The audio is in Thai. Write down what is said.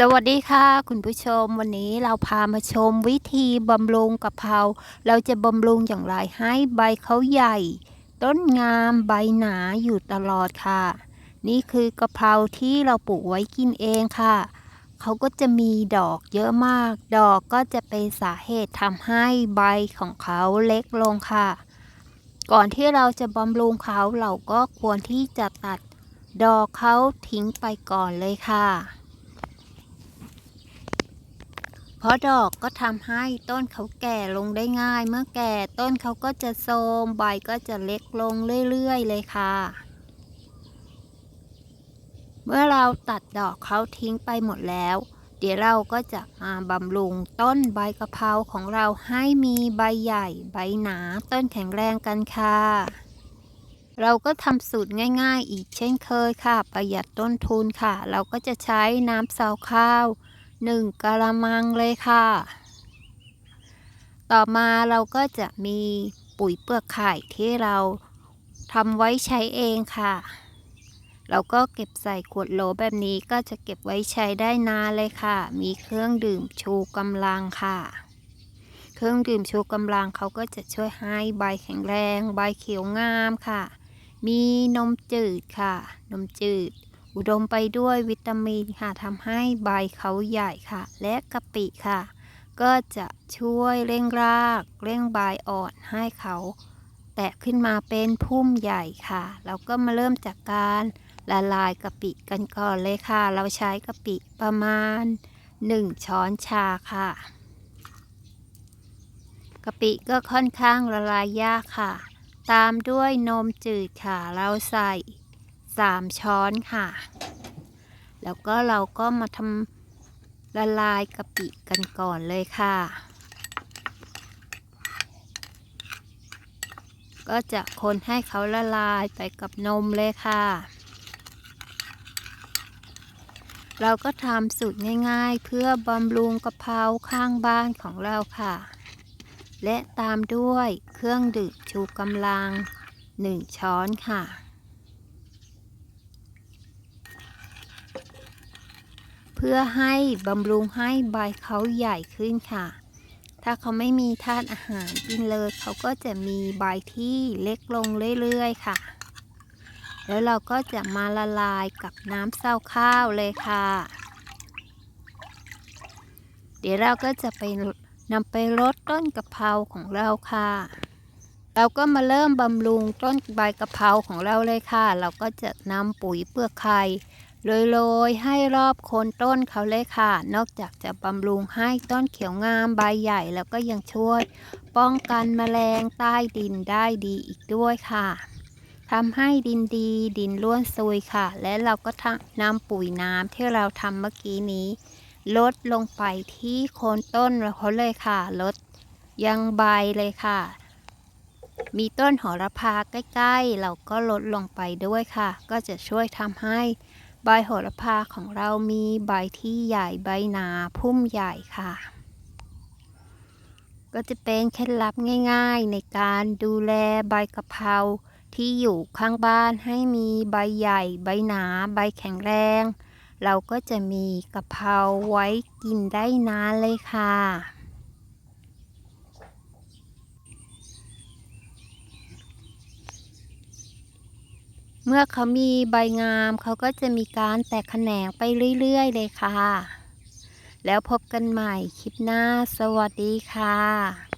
สวัสดีค่ะคุณผู้ชมวันนี้เราพามาชมวิธีบำรุงกะเพราเราจะบำรุงอย่างไรให้ใบเขาใหญ่ ต้นงามใบหนาอยู่ตลอดค่ะ นี่คือกะเพราที่เราปลูกไว้กินเองค่ะเขาก็จะมีดอกเยอะมาก ดอกก็จะเป็นสาเหตุทำให้ใบของเขาเล็กลงค่ะ ก่อนที่เราจะบำรุงเขาเราก็ควรที่จะตัด ดอกเขาทิ้งไปก่อนเลยค่ะ เพราะดอกก็ทำให้ต้นเขาแก่ลงได้ง่าย เมื่อแก่ต้นเขาก็จะโทรมใบก็จะเล็กลงเรื่อยๆเลยค่ะ เมื่อเราตัดดอกเขาทิ้งไปหมดแล้ว เดี๋ยวเราก็จะมาบำรุงต้นใบกะเพราของเราให้มีใบใหญ่ ใบหนาต้นแข็งแรงกันค่ะ เราก็ทำสูตรง่าย ๆ อีกเช่นเคยค่ะ ประหยัดต้นทุนค่ะ เราก็จะใช้น้ำเสาข้าว หนึ่งกะละมังเลยค่ะ ต่อมาเราก็จะมีปุ๋ยเปลือกไข่ที่เราทำไว้ใช้เองค่ะ เราก็เก็บใส่ขวดโหลแบบนี้ก็จะเก็บไว้ใช้ได้นานเลยค่ะ มีเครื่องดื่มชูกำลังค่ะ เครื่องดื่มชูกำลังเขาก็จะช่วยให้ใบแข็งแรง ใบเขียวงามค่ะ มีนมจืดค่ะ นมจืด อุดมไปด้วยวิตามินค่ะทำให้ใบเขาใหญ่ค่ะ และกะปิค่ะ ก็จะช่วยเร่งราก เร่งใบอ่อนให้เขาแตกขึ้นมาเป็นพุ่มใหญ่ค่ะ เราก็มาเริ่มจากการละลายกะปิกันก่อนเลยค่ะ เราใช้กะปิประมาณ 1 ช้อนชาค่ะกะปิก็ค่อนข้างละลายยากค่ะ ตามด้วยนมจืดค่ะ เราใส่ 3ช้อนค่ะ แล้วก็เราก็มาทำละลายกะปิกันก่อนเลยค่ะ ก็จะคนให้เขาละลายไปกับนมเลยค่ะ เราก็ทำสูตรง่ายๆ เพื่อบำรุงกะเพราข้างบ้านของเราค่ะ และตามด้วยเครื่องดื่มชูกำลัง 1 ช้อนค่ะ พื่อให้บำรุงให้ใบเขาใหญ่ขึ้นค่ะ ถ้าเขาไม่มีธาตุอาหารกินเลยเขาก็จะมีใบที่เล็กลงเรื่อยๆค่ะ แล้วเราก็จะมาละลายกับน้ำเศร้าข้าวเลยค่ะ เดี๋ยวเราก็จะไปนำไปรดต้นกะเพราของเราค่ะ เราก็มาเริ่มบำรุงต้นใบกะเพราของเราเลยค่ะ เราก็จะนำปุ๋ยเปลือกไข่ โรยๆ ให้รอบโคนต้นเขาเลยค่ะ นอกจากจะบำรุงให้ต้นเขียวงามใบใหญ่แล้วก็ยังช่วย ป้องกันแมลงใต้ดินได้ดีอีกด้วยค่ะทำให้ดินดีดินล้วนซุยค่ะ และเราก็นำปุ๋ยน้ำที่เราทำเมื่อกี้นี้ ลดลงไปที่โคนต้นเขาเลยค่ะ ลดยังใบเลยค่ะ มีต้นโหระพาใกล้ ๆ เราก็ลดลงไปด้วยค่ะ ก็จะช่วยทำให้ ใบโหระพาของเรามีใบที่ใหญ่ใบหนาพุ่มใหญ่ค่ะ ก็จะเป็นเคล็ดลับง่ายๆ ในการดูแลใบกะเพราที่อยู่ข้างบ้านให้มีใบใหญ่ ใบหนา ใบแข็งแรง เราก็จะมีกะเพราไว้กินได้นานเลยค่ะ เมื่อเขามีใบงามเขาก็จะมีการแตกแขนงไปเรื่อยๆเลยค่ะ แล้วพบกันใหม่คลิปหน้า สวัสดีค่ะ